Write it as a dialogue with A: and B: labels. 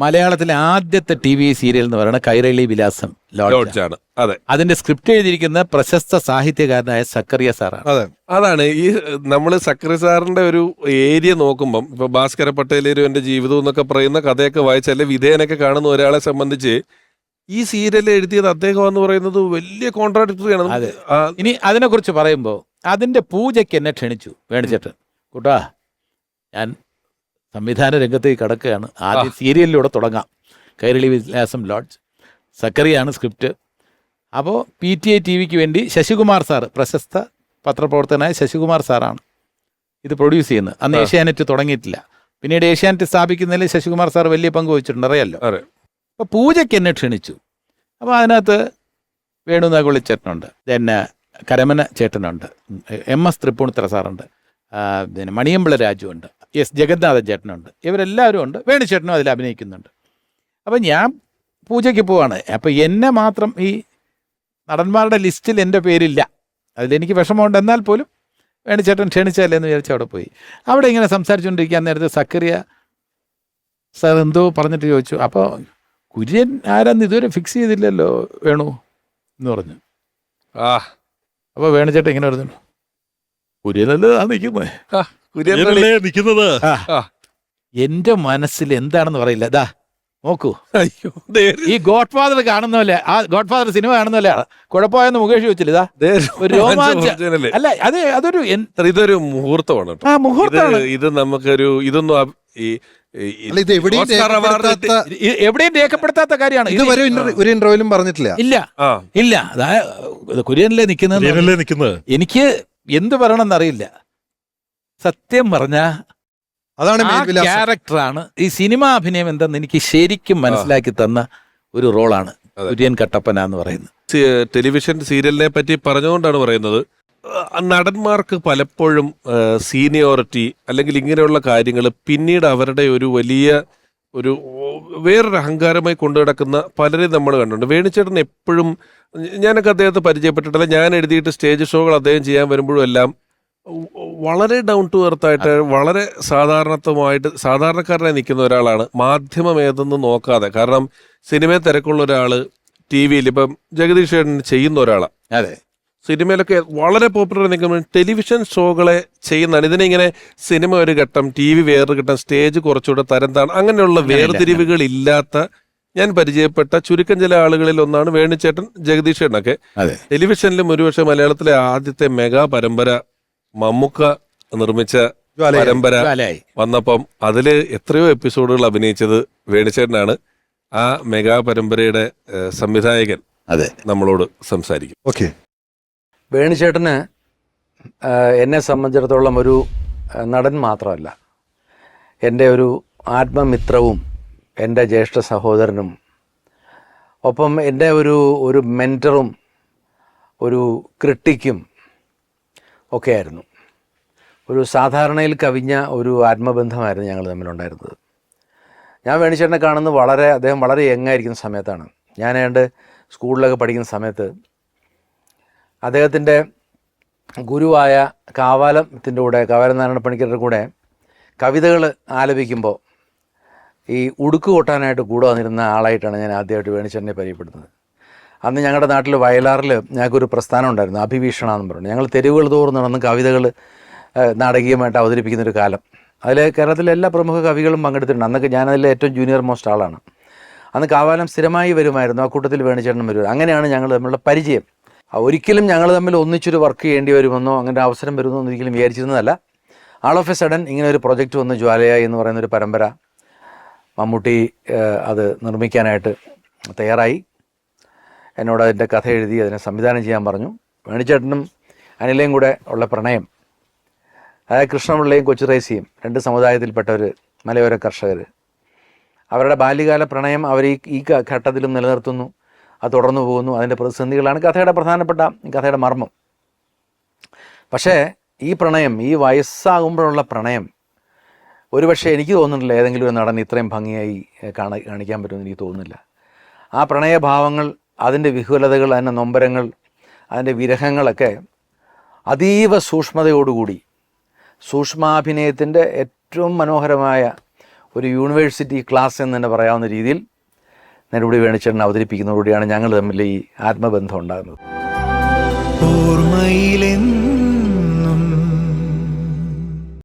A: മലയാളത്തിലെ ആദ്യത്തെ T V serial എന്ന് പറയുന്നത് കൈരളി വിലാസം ലോഡ്ജ്
B: ആണ്. അതെ.
A: അതിന്റെ സ്ക്രിപ്റ്റ് എഴുതിയിരിക്കുന്ന പ്രശസ്ത സാഹിത്യകാരനായ സക്കറിയ സാറാണ്.
C: അതെ.
B: അതാണ് ഈ നമ്മൾ സക്കറിയ സാറിന്റെ ഒരു ഏരിയ നോക്കുമ്പം ഇപ്പൊ ഭാസ്കര പട്ടേലരുവിന്റെ ജീവിതം എന്നൊക്കെ പറയുന്ന കഥയൊക്കെ വായിച്ചാൽ വിധേയനൊക്കെ കാണുന്ന ഒരാളെ സംബന്ധിച്ച് ഈ സീരിയൽ എഴുതിയത് അദ്ദേഹം എന്ന് പറയുന്നത് വലിയ കോൺട്രാഡിക്ടറി ആണ്.
A: ഇനി അതിനെക്കുറിച്ച് പറയുമ്പോൾ അതിന്റെ പൂജയ്ക്ക് എന്നെ ക്ഷണിച്ചു വേണിച്ചേട്ടൻ കൂട്ടാ ഞാൻ സംവിധാന രംഗത്തേക്ക് കടക്കുകയാണ്. ആദ്യ സീരിയലിലൂടെ തുടങ്ങാം. കൈരളി വിലാസം ലോഡ്ജ്. സക്കറിയാണ് സ്ക്രിപ്റ്റ്. അപ്പോൾ പി ടി ഐ ടി വിക്ക് വേണ്ടി ശശികുമാർ സാർ പ്രശസ്ത പത്രപ്രവർത്തകനായ ശശികുമാർ സാറാണ് ഇത് പ്രൊഡ്യൂസ് ചെയ്യുന്നത്. അന്ന് ഏഷ്യാനെറ്റ് തുടങ്ങിയിട്ടില്ല. പിന്നീട് ഏഷ്യാനെറ്റ് സ്ഥാപിക്കുന്നതിൽ ശശികുമാർ സാർ വലിയ പങ്ക് വഹിച്ചിട്ടുണ്ട്. അറിയാലോ? അപ്പോൾ പൂജയ്ക്ക് എന്നെ ക്ഷണിച്ചു. അപ്പോൾ അതിനകത്ത് വേണു നാഗുളി ചേട്ടനുണ്ട് പിന്നെ കരമന ചേട്ടനുണ്ട്. എം എസ് തൃപ്പൂണിത്തറ സാറുണ്ട്. പിന്നെ മണിയമ്പിള രാജുവുണ്ട്. എസ് ജഗന്നാഥൻ ചേട്ടനുണ്ട്. ഇവരെല്ലാവരും ഉണ്ട്. വേണു ചേട്ടനും അതിൽ അഭിനയിക്കുന്നുണ്ട്. അപ്പം ഞാൻ പൂജയ്ക്ക് പോവാണ്. അപ്പം എന്നെ മാത്രം ഈ നടന്മാരുടെ ലിസ്റ്റിൽ എന്റെ പേരില്ല. അതിലെനിക്ക് വിഷമമുണ്ട്. എന്നാൽ പോലും വേണുചേട്ടൻ ക്ഷണിച്ചല്ലേ എന്ന് വിചാരിച്ച് അവിടെ പോയി. അവിടെ ഇങ്ങനെ സംസാരിച്ചുകൊണ്ടിരിക്കാൻ നേരത്തെ സക്കറിയ സർ എന്തോ പറഞ്ഞിട്ട് ചോദിച്ചു. അപ്പോൾ കുര്യൻ ആരാന്ന് ഇതുവരെ ഫിക്സ് ചെയ്തില്ലല്ലോ വേണു എന്ന് പറഞ്ഞു.
B: ആ.
A: അപ്പോൾ വേണുചേട്ടൻ ഇങ്ങനെ പറഞ്ഞു. കുര്യനല്ലേ ആ നിൽക്കുന്നത്.
C: നിൽക്കുന്നത്?
B: എന്റെ
A: എന്റെ മനസ്സിൽ എന്താണെന്ന് പറയില്ല. ദാ നോക്കൂ.
B: അയ്യോ ദേ.
A: ഈ ഗോഡ് ഫാദർ കാണുന്ന പോലെ ആ ഗോഡ് ഫാദർ സിനിമ കാണുന്ന പോലെ കുഴപ്പമായെന്ന് മുകേഷ് ചോദിച്ചില്ല ഒരു രോമാഞ്ച അല്ല അത് അതൊരു
B: ഇതൊരു മുഹൂർത്തമാണ്
A: ആ
B: ഇത്
A: മുഹൂർത്തമാണ്.
B: ഇത് നമുക്കൊരു ഇതൊന്നും ഈ
C: എവിടെയും രേഖപ്പെടുത്താത്ത
A: കാര്യമാണ്. ഇത്
C: ഇതുവരെ ഒരു ഇന്റർവ്യൂലും പറഞ്ഞിട്ടില്ല.
A: ഇല്ല. ഇല്ല. അതാ കുര്യനിലെ നിൽക്കുന്നത്
C: നിൽക്കുന്നത്?
A: എനിക്ക് എന്ത് പറയണമെന്നറിയില്ല സത്യം പറഞ്ഞ
C: അതാണ്
A: ആ ക്യാരക്ടറാണ് ഈ സിനിമാ അഭിനയം എന്തെന്ന് എനിക്ക് ശരിക്കും മനസ്സിലാക്കി തന്ന ഒരു റോളാണ്. കുര്യൻ കട്ടപ്പന എന്ന് പറയുന്നത്.
B: ടെലിവിഷൻ സീരിയലിനെ പറ്റി പറഞ്ഞുകൊണ്ടാണ് പറയുന്നത് നടന്മാർക്ക് പലപ്പോഴും സീനിയോറിറ്റി അല്ലെങ്കിൽ ഇങ്ങനെയുള്ള കാര്യങ്ങൾ പിന്നീട് അവരുടെ ഒരു വലിയ ഒരു വേറൊരു അഹങ്കാരമായി കൊണ്ടു നടക്കുന്ന പലരെയും നമ്മൾ കണ്ടിട്ടുണ്ട്. വേണിച്ചേട്ടൻ എപ്പോഴും ഞാനൊക്കെ അദ്ദേഹത്തെ പരിചയപ്പെട്ടിട്ടില്ല ഞാൻ എഴുതിയിട്ട് സ്റ്റേജ് ഷോകൾ അദ്ദേഹം ചെയ്യാൻ വരുമ്പോഴും എല്ലാം വളരെ ഡൗൺ ടു എർത്ത് ആയിട്ട് വളരെ സാധാരണത്വമായിട്ട് സാധാരണക്കാരനായി നിൽക്കുന്ന ഒരാളാണ് മാധ്യമം ഏതെന്ന് നോക്കാതെ. കാരണം സിനിമയിൽ തിരക്കുള്ള ഒരാൾ ടി വിയിൽ ഇപ്പം ജഗദീഷ് ചേട്ടൻ ചെയ്യുന്ന ഒരാളാണ്.
A: അതെ.
B: സിനിമയിലൊക്കെ വളരെ പോപ്പുലർ നിൽക്കുമ്പോൾ ടെലിവിഷൻ ഷോകളെ ചെയ്യുന്നതാണ്. ഇതിനെ ഇങ്ങനെ സിനിമ ഒരു ഘട്ടം ടി വി വേറൊരു ഘട്ടം സ്റ്റേജ് കുറച്ചുകൂടെ തരംതാണ്. അങ്ങനെയുള്ള വേർതിരിവുകൾ ഇല്ലാത്ത ഞാൻ പരിചയപ്പെട്ട ചുരുക്കം ചില ആളുകളിൽ ഒന്നാണ് വേണുചേട്ടൻ ജഗദീഷ് ചേട്ടനൊക്കെ.
A: അതെ.
B: ടെലിവിഷനിലും ഒരുപക്ഷെ മലയാളത്തിലെ ആദ്യത്തെ മെഗാ പരമ്പര മമ്മുക്ക നിർമ്മിച്ച പരമ്പര. വന്നപ്പം അതിൽ എത്രയോ എപ്പിസോഡുകൾ അഭിനയിച്ചത് വേണിച്ചേട്ടനാണ്. ആ മെഗാ പരമ്പരയുടെ സംവിധായകൻ
A: അതെ.
B: നമ്മളോട് സംസാരിക്കും.
C: ഓക്കെ.
D: വേണിച്ചേട്ടന് എന്നെ സംബന്ധിച്ചിടത്തോളം ഒരു നടൻ മാത്രമല്ല. എന്റെ ഒരു ആത്മമിത്രവും എന്റെ ജ്യേഷ്ഠ സഹോദരനും ഒപ്പം എന്റെ ഒരു ഒരു മെന്ററും ഒരു ക്രിട്ടിക്കും ഒക്കെയായിരുന്നു. ഒരു സാധാരണയിൽ കവിഞ്ഞ ഒരു ആത്മബന്ധമായിരുന്നു ഞങ്ങൾ തമ്മിലുണ്ടായിരുന്നത്. ഞാൻ വേണിച്ചേട്ടനെ കാണുന്നത് വളരെ അദ്ദേഹം വളരെ യങ്ങായിരിക്കുന്ന സമയത്താണ്. ഞാൻ ഏതാണ്ട് സ്കൂളിലൊക്കെ പഠിക്കുന്ന സമയത്ത് അദ്ദേഹത്തിന്റെ ഗുരുവായ കാവാലത്തിന്റെ കൂടെ കാവാലം നാരായണ പണിക്കരുടെ കൂടെ കവിതകൾ ആലപിക്കുമ്പോൾ ഈ ഉടുക്ക് കൊട്ടാനായിട്ട് കൂടെ വന്നിരുന്ന ആളായിട്ടാണ് ഞാൻ ആദ്യമായിട്ട് വേണിച്ചേട്ടനെ പരിചയപ്പെടുന്നത്. അന്ന് ഞങ്ങളുടെ നാട്ടിൽ വയലാറിൽ ഞങ്ങൾക്കൊരു പ്രസ്ഥാനം ഉണ്ടായിരുന്നു അഭിഭീഷണ എന്ന് പറഞ്ഞു. ഞങ്ങൾ തെരുവുകൾ തോറും നടന്ന് കവിതകൾ നാടകീയമായിട്ട് അവതരിപ്പിക്കുന്ന ഒരു കാലം. അതിൽ കേരളത്തിലെ എല്ലാ പ്രമുഖ കവികളും പങ്കെടുത്തിട്ടുണ്ട്. അന്നൊക്കെ ഞാനതിലെ ഏറ്റവും ജൂനിയർ മോസ്റ്റ് ആളാണ്. അന്ന് കാവാലം സ്ഥിരമായി വരുമായിരുന്നു ആ കൂട്ടത്തിൽ വേണിച്ചേട്ടൻ വരും അങ്ങനെയാണ് ഞങ്ങൾ തമ്മിലുള്ള പരിചയം. ഒരിക്കലും ഞങ്ങൾ തമ്മിൽ ഒന്നിച്ചൊരു വർക്ക് ചെയ്യേണ്ടി വരുമെന്നോ അങ്ങനെ അവസരം വരുമെന്നോ ഒരിക്കലും വിചാരിച്ചിരുന്നതല്ല. ആൾ ഓഫ് എ സഡൻ ഇങ്ങനെ ഒരു പ്രൊജക്റ്റ് വന്ന് ജ്വാലയ എന്ന് പറയുന്ന ഒരു പരമ്പര മമ്മൂട്ടി അത് നിർമ്മിക്കാനായിട്ട് തയ്യാറായി. എന്നോട് അതിന്റെ കഥ എഴുതി അതിനെ സംവിധാനം ചെയ്യാൻ പറഞ്ഞു. വേണിച്ചേട്ടനും അനിലയും കൂടെ ഉള്ള പ്രണയം. അതായത് കൃഷ്ണപിള്ളയും കൊച്ചു റേസിയും രണ്ട് സമുദായത്തിൽപ്പെട്ട ഒരു മലയോര കർഷകർ അവരുടെ ബാല്യകാല പ്രണയം അവർ ഈ ഈ ഘട്ടത്തിലും നിലനിർത്തുന്നു. അത് തുടർന്നു പോകുന്നു. അതിന്റെ പ്രതിസന്ധികളാണ് കഥയുടെ പ്രധാനപ്പെട്ട കഥയുടെ മർമ്മം. പക്ഷേ ഈ പ്രണയം ഈ വയസ്സാകുമ്പോഴുള്ള പ്രണയം ഒരുപക്ഷെ എനിക്ക് തോന്നുന്നില്ല ഏതെങ്കിലും ഒരു നടൻ ഇത്രയും ഭംഗിയായി കാണാൻ കാണിക്കാൻ പറ്റുമെന്ന് എനിക്ക് തോന്നുന്നില്ല. ആ പ്രണയഭാവങ്ങൾ അതിന്റെ വിഹുലതകൾ അതിന്റെ നൊമ്പരങ്ങൾ അതിന്റെ വിരഹങ്ങളൊക്കെ അതീവ സൂക്ഷ്മതയോടുകൂടി സൂക്ഷ്മാഭിനയത്തിന്റെ ഏറ്റവും മനോഹരമായ ഒരു യൂണിവേഴ്സിറ്റി ക്ലാസ് എന്ന് തന്നെ പറയാവുന്ന രീതിയിൽ നെടുപടി വേണിച്ചേട്ടൻ അവതരിപ്പിക്കുന്നതോടുകൂടിയാണ് ഞങ്ങൾ തമ്മിൽ ഈ ആത്മബന്ധം ഉണ്ടാകുന്നത്.
C: ഓർമ്മയിലെന്നും